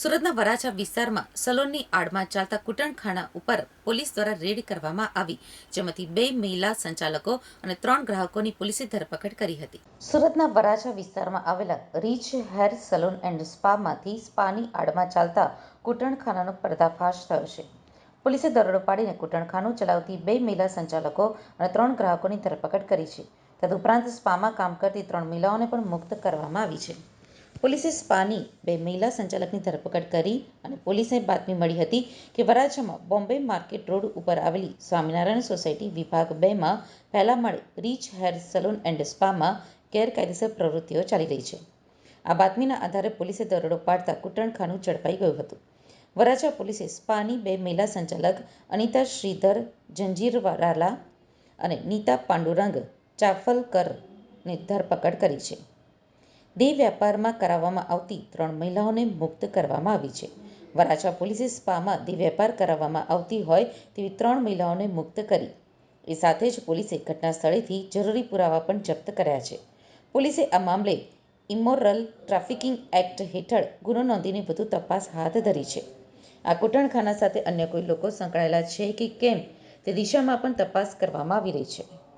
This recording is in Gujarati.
સુરતના વરાછા વિસ્તારમાં સલોનની આડમાં ચાલતા કુટણખાના ઉપર પોલીસ દ્વારા રેડ કરવામાં આવી, જેમાંથી બે મહિલા સંચાલકો અને ત્રણ ગ્રાહકોની પોલીસે ધરપકડ કરી હતી. સુરતના વરાછા વિસ્તારમાં આવેલા રીચ હેર સલોન એન્ડ સ્પામાંથી સ્પાની આડમાં ચાલતા કૂટણખાનાનો પર્દાફાશ થયો છે. પોલીસે દરોડો પાડીને કૂટણખાનું ચલાવતી બે મહિલા સંચાલકો અને ત્રણ ગ્રાહકોની ધરપકડ કરી છે. તદુપરાંત સ્પામાં કામ કરતી ત્રણ મહિલાઓને પણ મુક્ત કરવામાં આવી છે. પોલીસે સ્પાની બે મહિલા સંચાલકની ધરપકડ કરી અને પોલીસને બાતમી મળી હતી કે વરાછામાં બોમ્બે માર્કેટ રોડ ઉપર આવેલી સ્વામિનારાયણ સોસાયટી વિભાગ બેમાં પહેલા માળે રીચ હેર સલૂન એન્ડ સ્પામાં ગેરકાયદેસર પ્રવૃત્તિઓ ચાલી રહી છે. આ બાતમીના આધારે પોલીસે દરોડો પાડતા કૂટણખાનું ઝડપાઈ ગયું હતું. વરાછા પોલીસે સ્પાની બે મહિલા સંચાલક અનિતા શ્રીધર જંજીરવાલા અને નીતા પાંડુરંગ ચાફલકરની ધરપકડ કરી છે. દેહ વેપારમાં કરાવવામાં આવતી ત્રણ મહિલાઓને મુક્ત કરવામાં આવી છે. વરાછા પોલીસે સ્પામાં દેહ વેપાર કરાવવામાં આવતી હોય તેવી ત્રણ મહિલાઓને મુક્ત કરી. એ સાથે જ પોલીસે ઘટના સ્થળેથી જરૂરી પુરાવા પણ જપ્ત કર્યા છે. પોલીસે આ મામલે ઇમોરલ ટ્રાફિકિંગ એક્ટ હેઠળ ગુનો નોંધીને વધુ તપાસ હાથ ધરી છે. આ કૂટણખાના સાથે અન્ય કોઈ લોકો સંકળાયેલા છે કે કેમ તે દિશામાં પણ તપાસ કરવામાં આવી રહી છે.